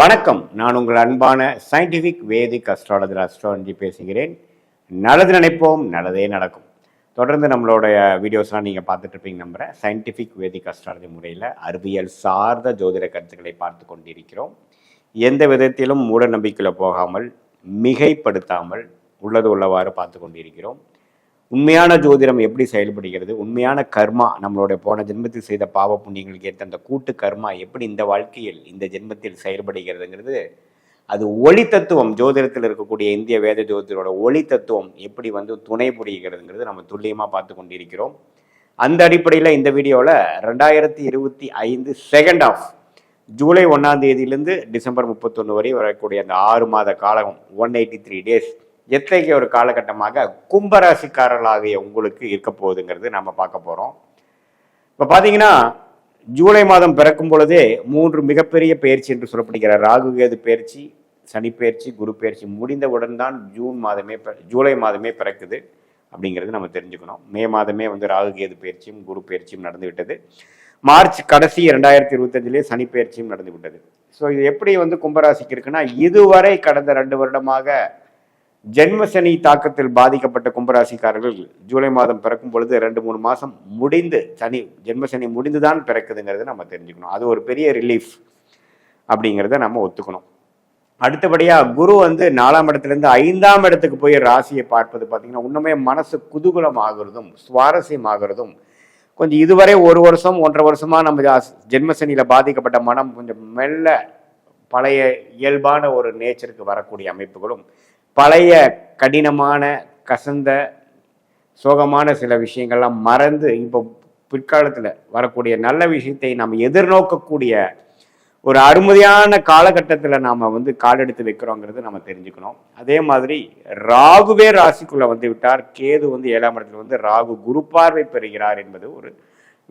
வணக்கம். நான் உங்கள் அன்பான சயின்டிஃபிக் வேதிக் அஸ்ட்ராலஜர் அஸ்ட்ராலஜி பேசுகிறேன். நல்லது நினைப்போம் நல்லதே நடக்கும். தொடர்ந்து நம்மளுடைய வீடியோஸ்லாம் நீங்கள் பார்த்துட்டு இருப்பீங்க நம்புகிறேன் சயின்டிஃபிக் வேதிக் அஸ்ட்ராலஜி முறையில் அறிவியல் சார்ந்த ஜோதிட கருத்துக்களை பார்த்து கொண்டிருக்கிறோம். எந்த விதத்திலும் மூட நம்பிக்கையில் போகாமல் மிகைப்படுத்தாமல் உள்ளது உள்ளவாறு பார்த்து கொண்டிருக்கிறோம். உண்மையான ஜோதிடம் எப்படி செயல்படுகிறது? உண்மையான கர்மா நம்மளுடைய போன ஜென்மத்தில் செய்த பாவ புண்ணியங்களுக்கு ஏற்ற அந்த கூட்டு கர்மா எப்படி இந்த வாழ்க்கையில் இந்த ஜென்மத்தில் செயல்படுகிறதுங்கிறது அது ஒளி தத்துவம் ஜோதிடத்தில் இருக்கக்கூடிய இந்திய வேத ஜோதிடரோட ஒளி தத்துவம் எப்படி வந்து துணை புரிகிறதுங்கிறது நம்ம துல்லியமாக பார்த்து கொண்டிருக்கிறோம். அந்த அடிப்படையில் இந்த வீடியோவில் ரெண்டாயிரத்தி இருபத்தி ஐந்து செகண்ட் ஆஃப் ஜூலை ஒன்றாம் தேதியிலேருந்து டிசம்பர் முப்பத்தொன்று வரை வரக்கூடிய அந்த ஆறு மாத காலம் ஒன் எயிட்டி த்ரீ டேஸ் எத்தகைய ஒரு காலகட்டமாக கும்பராசிக்காரர்களாகிய உங்களுக்கு இருக்க போகுதுங்கிறது நம்ம பார்க்க போகிறோம் இப்போ பார்த்தீங்கன்னா ஜூலை மாதம் பிறக்கும் பொழுதே மூன்று மிகப்பெரிய பயிற்சி என்று சொல்லப்படுகிற ராகு கேது பயிற்சி சனி பயிற்சி குரு பயிற்சி முடிந்தவுடன் தான் ஜூன் மாதமே பிற- ஜூலை மாதமே பிறக்குது அப்படிங்கிறது நம்ம தெரிஞ்சுக்கணும். மே மாதமே வந்து ராகு கேது பயிற்சியும் குரு பயிற்சியும் நடந்து விட்டது. மார்ச் கடைசி ரெண்டாயிரத்தி இருபத்தஞ்சிலே சனி பயிற்சியும் நடந்து விட்டது. ஸோ இது எப்படி வந்து கும்பராசிக்கு இருக்குன்னா இதுவரை கடந்த ரெண்டு வருடமாக ஜென்மசனி தாக்கத்தில் பாதிக்கப்பட்ட கும்பராசிக்காரர்கள் ஜூலை மாதம் பிறக்கும் பொழுது ரெண்டு மூணு மாதம் முடிந்து சனி ஜென்மசனி முடிந்து தான் பிறக்குதுங்கிறத நம்ம தெரிஞ்சுக்கணும். அது ஒரு பெரிய ரிலீஃப் அப்படிங்கிறத நம்ம ஒத்துக்கணும். அடுத்தபடியாக குரு வந்து நாலாம் இடத்துலேருந்து ஐந்தாம் இடத்துக்கு போய் ராசியை பார்ப்பது பார்த்தீங்கன்னா இன்னுமே மனசு குதூகலம் சுவாரஸ்யமாகிறதும் சுவாரஸ்யம் கொஞ்சம் இதுவரை ஒரு வருஷம் ஒன்றரை வருஷமாக நம்ம ஜென்மசனியில் பாதிக்கப்பட்ட மனம் கொஞ்சம் மெல்ல பழைய இயல்பான ஒரு நேச்சருக்கு வரக்கூடிய அமைப்புகளும் பழைய கடினமான கசந்த சோகமான சில விஷயங்கள்லாம் மறந்து இப்போ பிற்காலத்தில் வரக்கூடிய நல்ல விஷயத்தை நாம் எதிர்நோக்கக்கூடிய ஒரு அருமதியான காலகட்டத்தில் நாம் வந்து காலெடுத்து வைக்கிறோங்கிறது நம்ம தெரிஞ்சுக்கணும். அதே மாதிரி ராகுவே ராசிக்குள்ளே வந்து விட்டார். கேது வந்து ஏழாம் இடத்துல வந்து ராகு குரு பார்வை பெறுகிறார் என்பது ஒரு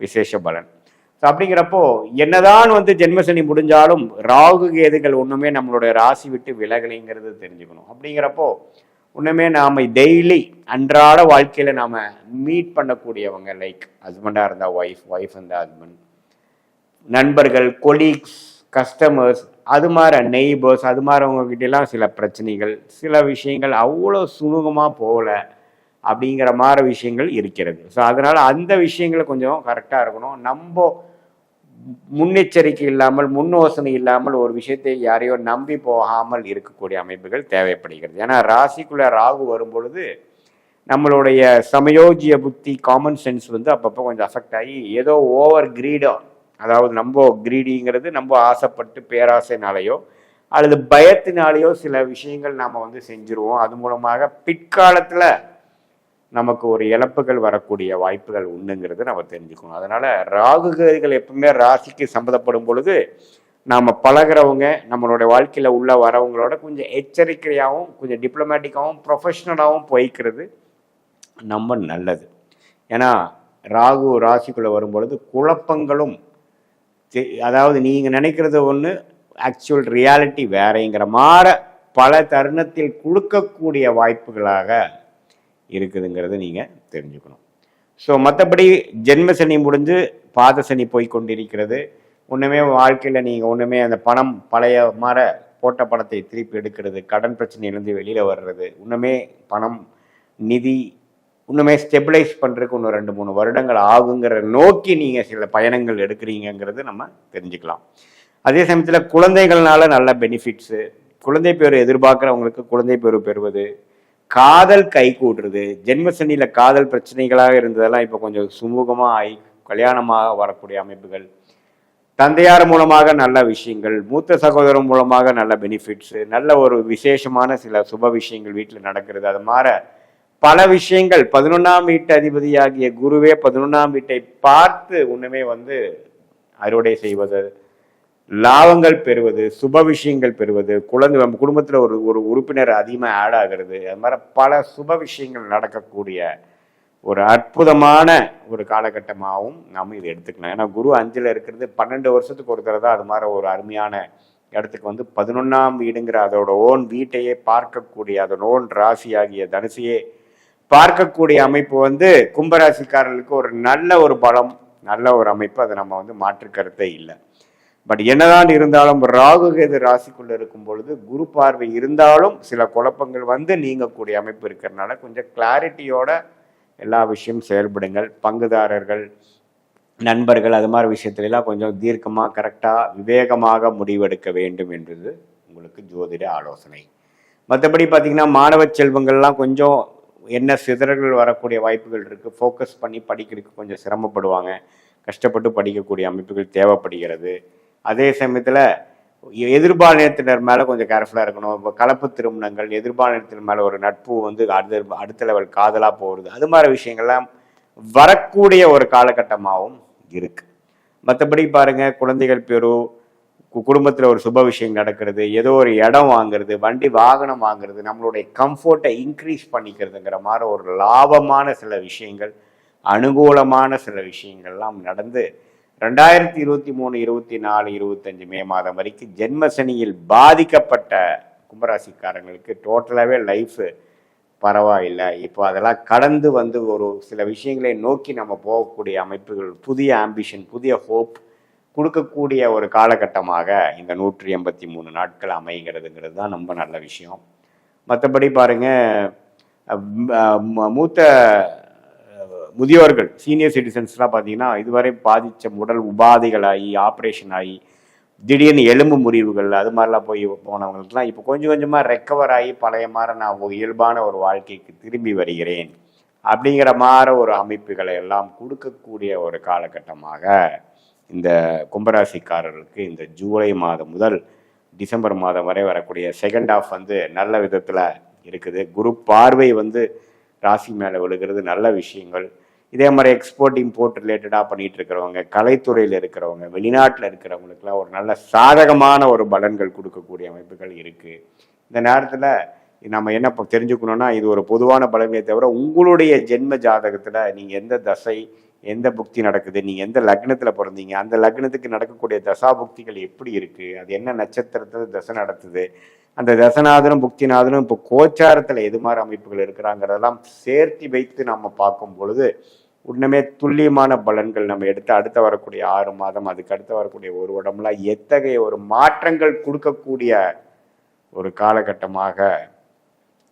விசேஷ பலன். ஸோ அப்படிங்கிறப்போ என்னதான் வந்து ஜென்மசனி முடிஞ்சாலும் ராகு கேதுகள் ஒன்றுமே நம்மளுடைய ராசி விட்டு விலகலைங்கிறது தெரிஞ்சுக்கணும். அப்படிங்கிறப்போ ஒன்றுமே நாம் டெய்லி அன்றாட வாழ்க்கையில் நாம் மீட் பண்ணக்கூடியவங்க லைக் ஹஸ்பண்டாக இருந்தால் ஒய்ஃப் ஒய்ஃப் இருந்தால் ஹஸ்பண்ட் நண்பர்கள் கொலீக்ஸ் கஸ்டமர்ஸ் அது மாதிரி நெய்பர்ஸ் அது மாதிரிவங்ககிட்டலாம் சில பிரச்சனைகள் சில விஷயங்கள் அவ்வளோ சுமூகமாக போகல அப்படிங்கிற மாதிரி விஷயங்கள் இருக்கிறது. ஸோ அதனால் அந்த விஷயங்களை கொஞ்சம் கரெக்டாக இருக்கணும். நம்ம முன்னெச்சரிக்கை இல்லாமல் முன்னோசனை இல்லாமல் ஒரு விஷயத்தை யாரையோ நம்பி போகாமல் இருக்கக்கூடிய அமைப்புகள் தேவைப்படுகிறது. ஏன்னா ராசிக்குள்ள ராகு வரும் பொழுது நம்மளுடைய சமயோஜிய புத்தி காமன் சென்ஸ் வந்து அப்பப்போ கொஞ்சம் அஃபெக்ட் ஆகி ஏதோ ஓவர் கிரீடோ அதாவது நம்ம கிரீடிங்கிறது நம்ம ஆசைப்பட்டு பேராசைனாலேயோ அல்லது பயத்தினாலேயோ சில விஷயங்கள் நாம் வந்து செஞ்சுருவோம். அது மூலமாக பிற்காலத்தில் நமக்கு ஒரு இழப்புகள் வரக்கூடிய வாய்ப்புகள் உண்டுங்கிறது நம்ம தெரிஞ்சுக்கணும். அதனால ராகுகதிகள் எப்பவுமே ராசிக்கு சம்மந்தப்படும் பொழுது நாம் பழகுறவங்க நம்மளுடைய வாழ்க்கையில் உள்ள வரவங்களோட கொஞ்சம் எச்சரிக்கையாகவும் கொஞ்சம் டிப்ளமேட்டிக்காகவும் ப்ரொஃபஷ்னலாகவும் போய்க்கிறது நம்ம நல்லது. ஏன்னா ராகு ராசிக்குள்ளே வரும்பொழுது குழப்பங்களும் தெ- அதாவது நீங்கள் நினைக்கிறது ஒன்று ஆக்சுவல் ரியாலிட்டி வேறைங்கிற மாற பல தருணத்தில் கொடுக்கக்கூடிய வாய்ப்புகளாக இருக்குதுங்கிறத நீங்கள் தெரிஞ்சுக்கணும். ஸோ மற்றபடி ஜென்ம சனி முடிஞ்சு பாத சனி போய் கொண்டிருக்கிறது. ஒன்றுமே வாழ்க்கையில் நீங்கள் ஒன்றுமே அந்த பணம் பழைய மாற போட்ட பணத்தை திருப்பி எடுக்கிறது கடன் பிரச்சனையிலேருந்து வெளியில் வர்றது இன்னுமே பணம் நிதி இன்னுமே ஸ்டெபிளைஸ் பண்ணுறதுக்கு இன்னும் ரெண்டு மூணு வருடங்கள் ஆகுங்கிற நோக்கி நீங்கள் சில பயணங்கள் எடுக்கிறீங்கங்கிறது நம்ம தெரிஞ்சுக்கலாம். அதே சமயத்தில் குழந்தைகள்னால நல்ல பெனிஃபிட்ஸு குழந்தை பேர் எதிர்பார்க்குறவங்களுக்கு குழந்தை பேர் பெறுவது காதல் கை கூட்டுறது ஜென்மசனியில் காதல் பிரச்சனைகளாக இருந்ததெல்லாம் இப்போ கொஞ்சம் சுமூகமாக ஆகி கல்யாணமாக வரக்கூடிய அமைப்புகள். தந்தையார் மூலமாக நல்ல விஷயங்கள் மூத்த சகோதரர் மூலமாக நல்ல பெனிஃபிட்ஸு நல்ல ஒரு விசேஷமான சில சுப விஷயங்கள் வீட்டில் நடக்கிறது. அது மாற பல விஷயங்கள். பதினொன்றாம் வீட்டு அதிபதியாகிய குருவே பதினொன்றாம் வீட்டை பார்த்து ஒன்றுமே வந்து அறுவடை செய்வது லாபங்கள் பெறுவது சுப விஷயங்கள் பெறுவது குழந்தை நம்ம குடும்பத்தில் ஒரு ஒரு உறுப்பினர் அதிகமாக ஆட் ஆகிறது அது மாதிரி பல சுப விஷயங்கள் நடக்கக்கூடிய ஒரு அற்புதமான ஒரு காலகட்டமாகவும் நாம் இதை எடுத்துக்கலாம் ஏன்னா குரு அஞ்சில் இருக்கிறது பன்னெண்டு வருஷத்துக்கு ஒரு தான் அது மாதிரி ஒரு அருமையான இடத்துக்கு வந்து பதினொன்றாம் வீடுங்கிற அதோட ஓன் வீட்டையே பார்க்கக்கூடிய அதோட ஓன் ராசி ஆகிய தனுசையே பார்க்கக்கூடிய அமைப்பு வந்து கும்பராசிக்காரர்களுக்கு ஒரு நல்ல ஒரு பலம் நல்ல ஒரு அமைப்பு அதை நம்ம வந்து மாற்று கருத்தே இல்லை. பட் என்னதான் இருந்தாலும் ராகு கேது ராசிக்குள்ள இருக்கும் பொழுது குரு பார்வை இருந்தாலும் சில குழப்பங்கள் வந்து நீங்கக்கூடிய அமைப்பு இருக்கிறதுனால கொஞ்சம் கிளாரிட்டியோட எல்லா விஷயம் செயல்படுங்கள். பங்குதாரர்கள் நண்பர்கள் அது மாதிரி விஷயத்துலலாம் கொஞ்சம் தீர்க்கமாக கரெக்டாக விவேகமாக முடிவெடுக்க வேண்டும் என்றது உங்களுக்கு ஜோதிட ஆலோசனை. மற்றபடி பார்த்தீங்கன்னா மாணவ செல்வங்கள்லாம் கொஞ்சம் என்ன சிதறல்கள் வரக்கூடிய வாய்ப்புகள் இருக்குது ஃபோக்கஸ் பண்ணி படிக்கிறதுக்கு கொஞ்சம் சிரமப்படுவாங்க. கஷ்டப்பட்டு படிக்கக்கூடிய அமைப்புகள் தேவைப்படுகிறது. அதே சமயத்தில் எதிர்பாலினத்தினர் மேலே கொஞ்சம் கேர்ஃபுல்லாக இருக்கணும். இப்போ கலப்பு திருமணங்கள் எதிர்பாலினத்தினர் மேலே ஒரு நட்பு வந்து அடுத்த அடுத்த லெவல் காதலாக போகிறது அது மாதிரி விஷயங்கள்லாம் வரக்கூடிய ஒரு காலகட்டமாகவும் இருக்குது மற்றபடி பாருங்கள் குழந்தைகள் பெரு குடும்பத்தில் ஒரு சுப விஷயம் நடக்கிறது ஏதோ ஒரு இடம் வாங்குறது வண்டி வாகனம் வாங்குறது நம்மளுடைய கம்ஃபர்ட்டை இன்க்ரீஸ் பண்ணிக்கிறதுங்கிற மாதிரி ஒரு லாபமான சில விஷயங்கள் அனுகூலமான சில விஷயங்கள்லாம் நடந்து ரெண்டாயிரத்தி இருபத்தி மூணு இருபத்தி நாலு இருபத்தஞ்சு மே மாதம் வரைக்கும் ஜென்மசனியில் பாதிக்கப்பட்ட கும்பராசிக்காரங்களுக்கு டோட்டலாகவே லைஃபு பரவாயில்லை. இப்போ அதெல்லாம் கடந்து வந்து ஒரு சில விஷயங்களை நோக்கி நம்ம போகக்கூடிய அமைப்புகள் புதிய ஆம்பிஷன் புதிய ஹோப் கொடுக்கக்கூடிய ஒரு காலகட்டமாக இந்த நூற்றி எண்பத்தி மூணு நாட்கள் அமைகிறதுங்கிறது தான் ரொம்ப நல்ல விஷயம். மற்றபடி பாருங்க மூத்த முதியோர்கள் சீனியர் சிட்டிசன்ஸ்லாம் பார்த்தீங்கன்னா இதுவரை பாதித்த உடல் உபாதைகளாகி ஆப்ரேஷன் ஆகி திடீர்னு எலும்பு முறிவுகள் அது மாதிரிலாம் போய் போனவங்களுக்குலாம் இப்போ கொஞ்சம் கொஞ்சமாக ரெக்கவர் ஆகி பழைய மாதிரி நான் ஒரு இயல்பான ஒரு வாழ்க்கைக்கு திரும்பி வருகிறேன். அப்படிங்கிற மாதிரி ஒரு அமைப்புகளை எல்லாம் கொடுக்கக்கூடிய ஒரு காலகட்டமாக இந்த கும்பராசிக்காரர்களுக்கு இந்த ஜூலை மாதம் முதல் டிசம்பர் மாதம் வரை வரக்கூடிய செகண்ட் ஆஃப் வந்து நல்ல விதத்தில் இருக்குது. குரு பார்வை வந்து ராசி மேலே விழுகிறது நல்ல விஷயங்கள். இதே மாதிரி எக்ஸ்போர்ட் இம்போர்ட் ரிலேட்டடாக பண்ணிட்டு இருக்கிறவங்க கலைத்துறையில் இருக்கிறவங்க வெளிநாட்டில் இருக்கிறவங்களுக்குலாம் ஒரு நல்ல சாதகமான ஒரு பலன்கள் கொடுக்கக்கூடிய அமைப்புகள் இருக்குது இந்த நேரத்தில் நம்ம என்ன இப்போ தெரிஞ்சுக்கணும்னா இது ஒரு பொதுவான பலன்களை தவிர உங்களுடைய ஜென்ம ஜாதகத்தில் நீங்கள் எந்த தசை எந்த புக்தி நடக்குது நீங்கள் எந்த லக்னத்தில் பிறந்தீங்க அந்த லக்னத்துக்கு நடக்கக்கூடிய தசா புக்திகள் எப்படி இருக்குது அது என்ன நட்சத்திரத்தில் தசை நடத்துது அந்த தசநாதனும் புக்திநாதனும் இப்போ கோச்சாரத்தில் எது மாதிரி அமைப்புகள் இருக்கிறாங்கிறதெல்லாம் சேர்த்து வைத்து நம்ம பார்க்கும் பொழுது உடனே துல்லியமான பலன்கள் நம்ம எடுத்து அடுத்து வரக்கூடிய ஆறு மாதம் அதுக்கு அடுத்து வரக்கூடிய ஒரு உடம்புலாம் எத்தகைய ஒரு மாற்றங்கள் கொடுக்கக்கூடிய ஒரு காலகட்டமாக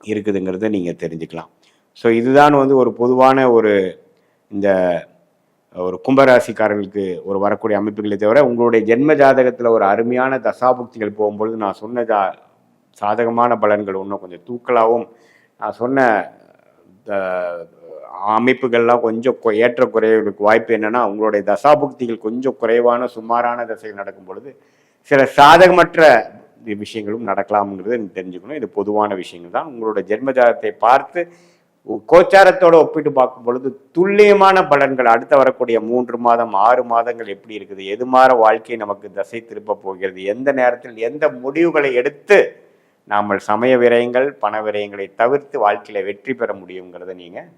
இருக்குதுங்கிறத நீங்கள் தெரிஞ்சுக்கலாம். ஸோ இதுதான் வந்து ஒரு பொதுவான ஒரு இந்த ஒரு கும்பராசிக்காரர்களுக்கு ஒரு வரக்கூடிய அமைப்புகளை தவிர உங்களுடைய ஜென்ம ஜாதகத்தில் ஒரு அருமையான தசாபுக்திகள் போகும்பொழுது நான் சொன்ன ஜா சாதகமான பலன்கள் இன்னும் கொஞ்சம் தூக்கலாகவும் நான் சொன்ன அமைப்புகள்லாம் கொஞ்சம் கொ- ஏற்றக்குறைவுக்கு வாய்ப்பு என்னன்னா அவங்களுடைய தசாபுக்திகள் கொஞ்சம் குறைவான சுமாரான தசைகள் நடக்கும் பொழுது சில சாதகமற்ற விஷயங்களும் நடக்கலாம்ங்கிறத தெரிஞ்சுக்கணும். இது பொதுவான விஷயங்கள் தான். உங்களோட ஜென்மஜாதத்தை பார்த்து கோச்சாரத்தோடு கோச்சாரத்தோட ஒப்பிட்டு பார்க்கும் பொழுது துல்லியமான பலன்கள் அடுத்து வரக்கூடிய மூன்று மாதம் ஆறு மாதங்கள் எப்படி இருக்குது எது மாற வாழ்க்கை நமக்கு தசை திரும்ப போகிறது எந்த நேரத்தில் எந்த முடிவுகளை எடுத்து நாம் சமய விரயங்கள் பண விரயங்களை தவிர்த்து வாழ்க்கையில் வெற்றி பெற முடியுங்கிறத நீங்கள்